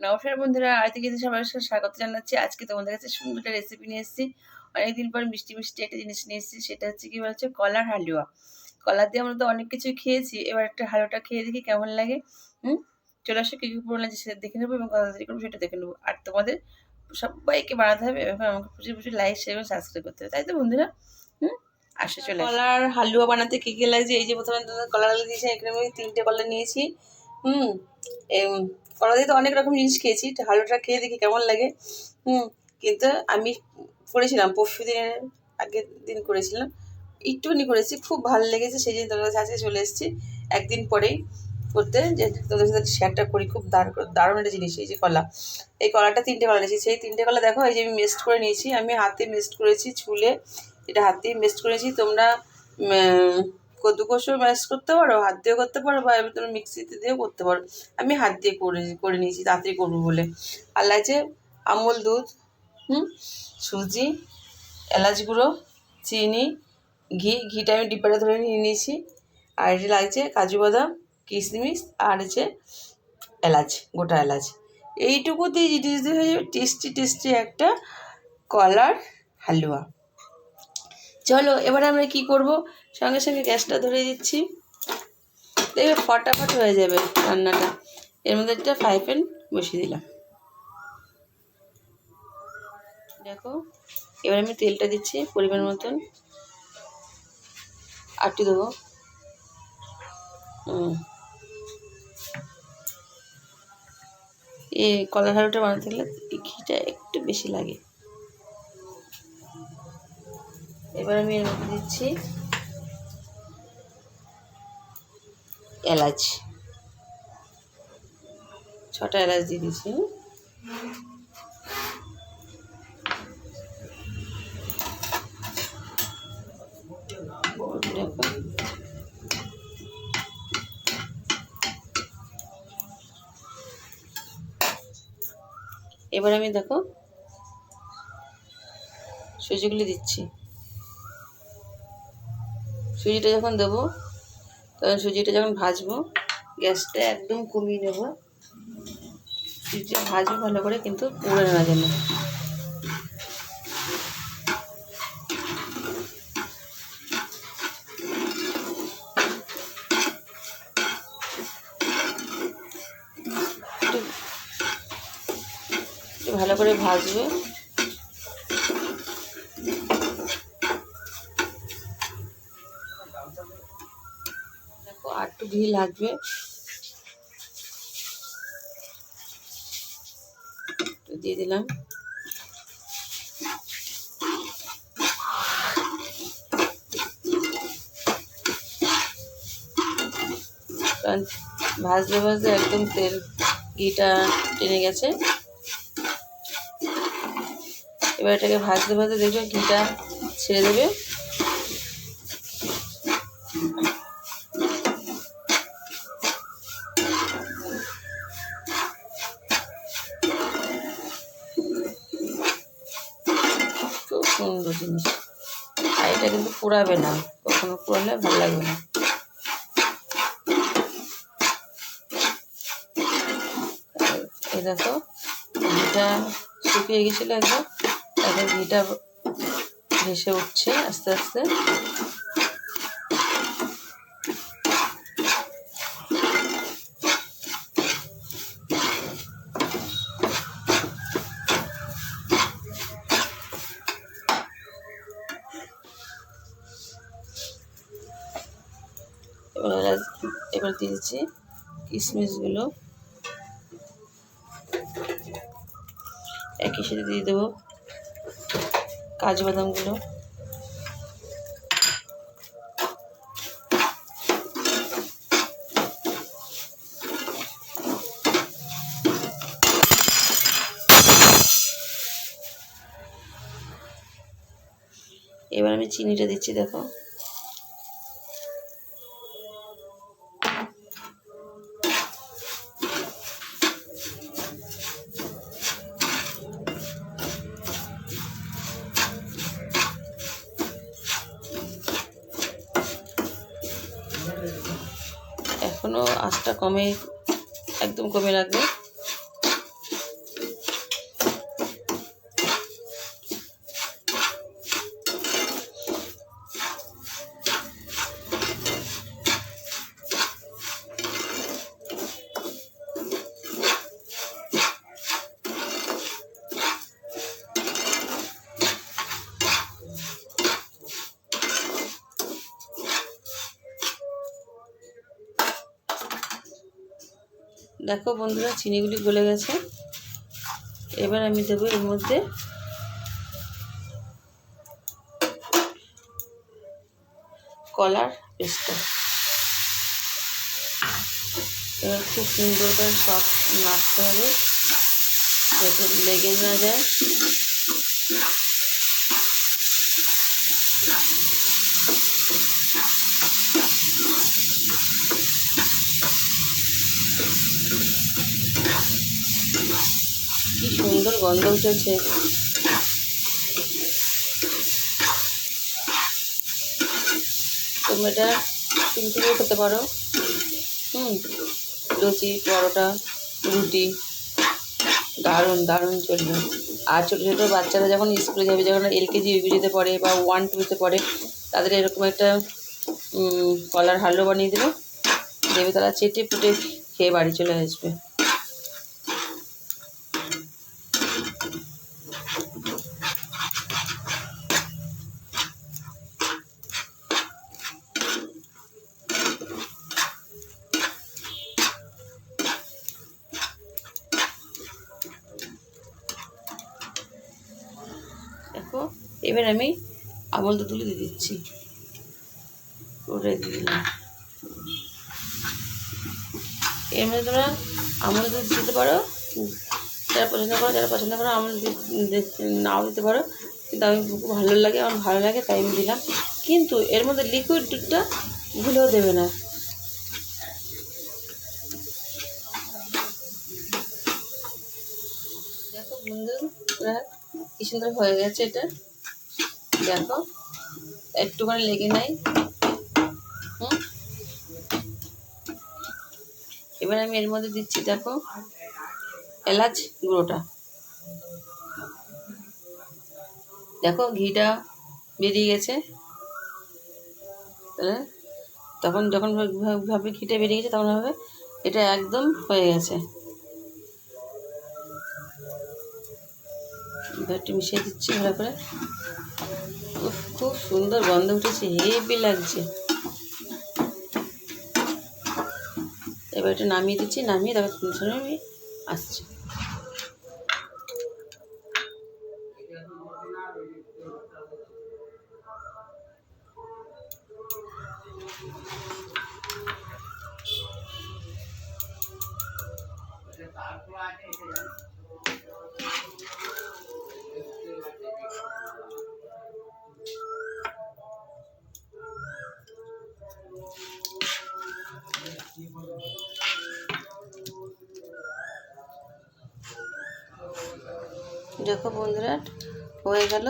নমস্কার বন্ধুরা আজকে কিন্তু সবাই স্বাগত জানাচ্ছি। আজকে তোমাদের কাছে সুন্দর একটা রেসিপি নিয়ে এসেছি। অনেকদিন পর মিষ্টি মিষ্টি একটা জিনিস নিয়ে এসেছি, সেটা হচ্ছে কি বলছে, কলার হালুয়া। কলা দিয়ে আমরা তো অনেক কিছু খেয়েছি, এবার একটা হালুয়াটা খেয়ে দেখি কেমন লাগে। হুম? চলে আসো কী কী পুরো সেটা দেখে নেব এবং তাড়াতাড়ি করব সেটা দেখে নেব। আর তোমাদের সবাইকে বানাতে হবে এবং আমাকে প্রচুর প্রচুর লাইক শেয়ার এবং সাবস্ক্রাইব করতে হবে। তাই তো বন্ধুরা? হুম? আসে চলে কলার হালুয়া বানাতে কী কী লাগছে? এই যে প্রথমে কলা দিয়েছি, এখানে আমি তিনটে কলা নিয়েছি। হুম? কলা দিয়ে তো অনেক রকম জিনিস খেয়েছি, হালুয়াটা খেয়ে দেখি কেমন লাগে। হুম, কিন্তু আমি করেছিলাম, পরশু দিনের আগের দিন করেছিলাম। একটুখানি করেছি, খুব ভালো লেগেছে, সেই জন্য তোমাদের কাছে চলে এসেছি। একদিন পরেই করতে, যে তোদের সাথে শেয়ারটা করি, খুব দারুণ একটা জিনিস, এই যে কলা। এই কলাটা তিনটে কলা নিয়েছি সেই তিনটে কলা দেখো, এই যে আমি মেস্ট করে নিয়েছি, আমি হাতে মেস্ট করেছি ছুলে এটা হাতে মেস্ট করেছি, তোমরা কদ্দু কষেও ম্যাশ করতে পারো, হাত দিয়েও করতে পারো বা তুমি মিক্সিতে দিয়েও করতে পারো। আমি হাত দিয়ে করে করে নিয়েছি, তাড়াতাড়ি করব বলে। আর লাগছে আমল দুধ, হুম? সুজি, এলাচ গুঁড়ো, চিনি, ঘি, ঘিটা আমি ডিব্বাটা ধরে নিয়ে নিয়েছি। আর এটি লাগছে কাজু বাদাম, কিশমিশ, আর হচ্ছে এলাচ, গোটা এলাচ। এইটুকু দিয়ে দিয়ে হয়ে যাবে টেস্টি টেস্টি একটা কলার হালুয়া। চলো, এবার আমরা কি করব? সঙ্গে সঙ্গে গ্যাসটা ধরে দিচ্ছি। দেখবে ফটাফট হয়ে যাবে রান্নাটা। এর মধ্যে একটা ফ্রাই প্যান বসিয়ে দিলাম। দেখো, এবার আমি তেলটা দিচ্ছি পরিমাণ মতন। আটটি দেবো। এ কলার হালুটা বানাতে গেলে ঘিটা একটু বেশি লাগে। এবার আমি এর মধ্যে দিচ্ছি এলাচ। ছটা এলাচ দিয়ে দিচ্ছি এবার আমি দেখো সুজিগুলি দিচ্ছি। সুজিটা যখন দেবো, তখন সুজিটা যখন ভাজবো, গ্যাসটা একদম কমিয়ে নেব। সুজিটা ভাজবো ভালো করে, কিন্তু পুড়ে না যেন ভালো করে ভাজবে আর একটু ঘি লাগবে। দিয়ে দিলাম। কারণ ভাজতে ভাজতে একদম তেল, ঘিটা টেনে গেছে। এবার এটাকে ভাজতে ভাজতে দেখবে ঘিটা ছেড়ে দেবে। সুন্দর জিনিস। আর এটা কিন্তু পুরাবে না। কখনো পুরালে ভালো লাগবে না। এটা দেখো ঘিটা শুকিয়ে গেছিল একদম এখন ঘিটা ভেসে উঠছে আস্তে আস্তে। এবার এবার দিয়েছি কিশমিশগুলো একই সাথে দিয়ে দেবো কাজু বাদামগুলো এবার আমি চিনিটা দিচ্ছি, দেখো। আঁচটা কমে একদম কমে রাখবে দেখো বন্ধুরা, চিনিগুলি গলে গেছে। এবার আমি দেবো এর মধ্যে কলার পেস্টটা এবার খুব সুন্দর করে সব নাড়তে হবে, যাতে লেগে না যায়। কি সুন্দর গন্ধ উঠেছে। তোমরা এটা সিম্পলও খেতে পারো। হুম, লুচি, পরোটা, রুটি, দারুণ দারুণ চলবে। আর ছোটো ছোটো বাচ্চারা যখন স্কুলে যাবে, যখন এলকেজি ইউকেজিতে পড়ে বা ওয়ান টুতে পড়ে, তাদের এরকম একটা কলার হালুয়া বানিয়ে দেবে। দেবে তারা চেটে ফুটে খেয়ে বাড়ি চলে আসবে দেখো এবার আমি আমল দুধগুলো দিয়ে দিচ্ছি। ওটাই দিয়ে দিলাম। এর মধ্যে তোমরা আমল দুধ দিতে পারো। যারা পছন্দ করো, যারা পছন্দ করো আমল নাও দিতে পারো। কিন্তু আমি খুব ভালো লাগে, আমার ভালো লাগে, তাই আমি দিলাম। কিন্তু এর মধ্যে লিকুইড দুধটা ভুলেও দেবে না। দেখো বন্ধুরা, কি সুন্দর হয়ে গেছে এটা। দেখো, একটুখানি লেগে নাই। হুম? এবার আমি এর মধ্যে দিচ্ছি, দেখো, এলাচ গুঁড়োটা। দেখো, ঘিটা বেরিয়ে গেছে। তখন যখন ভাবে ঘিটা বেরিয়ে গেছে, তখন ভাবে এটা একদম হয়ে গেছে। একটু মিশিয়ে দিচ্ছি ভালো করে। খুব সুন্দর গন্ধ উঠেছে, হেভি লাগছে। এবার একটু নামিয়ে দিচ্ছি, নামিয়ে তারপর তোমার সঙ্গে আমি আসছি। দেখো বন্ধুরা, হয়ে গেল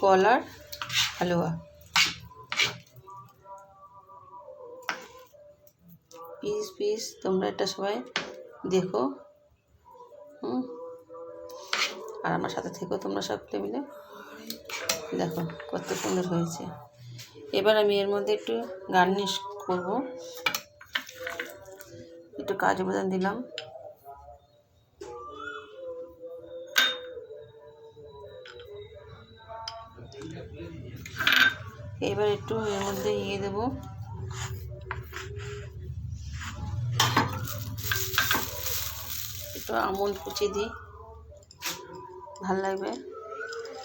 কলার হালুয়া। পিস পিস, তোমরা এটা সবাই দেখো। আর আমার সাথে থেকো তোমরা সকলে মিলে। দেখো কত সুন্দর হয়েছে। এবার আমি এর মধ্যে একটু গার্নিশ করব। একটু কাজু বাদাম দিলাম। এবার একটু এর মধ্যে ইয়ে দেবো। একটু আমুল কুচি দিই। ভালো লাগবে।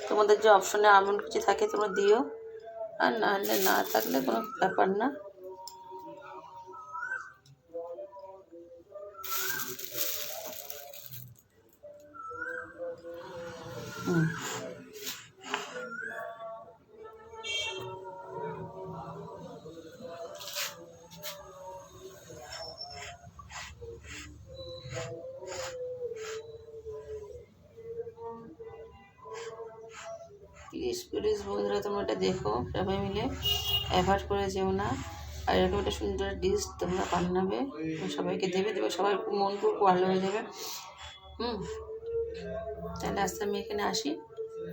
তোমাদের যে অপশনে আমুল কুচি থাকে তোমরা দিও। আর না না থাকলে কোনো ব্যাপার না। প্লিজ প্লিজ বন্ধুরা তোমরা এটা দেখো। সবাই মিলে অ্যাভয়েড করে যেও না। আর এরকম একটা সুন্দর ডিশ তোমরা বানাবে। সবাইকে দেবে দেবে সবাই মন খুব ভালো হয়ে যাবে। হুম। তাহলে আজকে আমি এখানে আসি।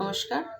নমস্কার।